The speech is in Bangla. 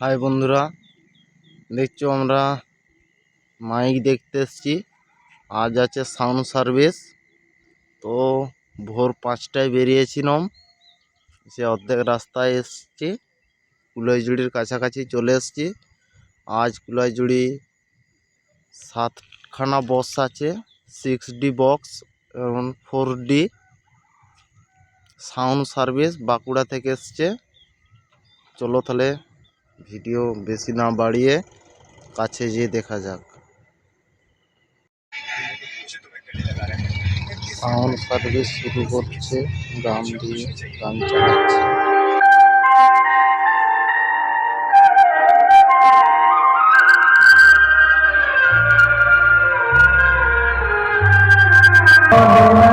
হাই বন্ধুরা, দেখছ আমরা মাইক দেখতে এসছি। আজ আছে সাউন্ড সার্ভিস তো ভোর পাঁচটায় বেরিয়েছিলাম সে অর্ধেক রাস্তায় এসছি। কুলাইজুড়ির কাছাকাছি চলে এসছি। আজ কুলাইজুড়ি সাতখানা বক্স আছে সিক্স ডি বক্স এবং four D sound service Bankura থেকে এসছে। চলো তাহলে ভিডিও বেশি না বাড়িয়ে কাছে যেয়ে দেখা যাক। সাউন্ড সার্ভিস শুরু করছে গান দিয়ে গান চালাচ্ছে। Oh,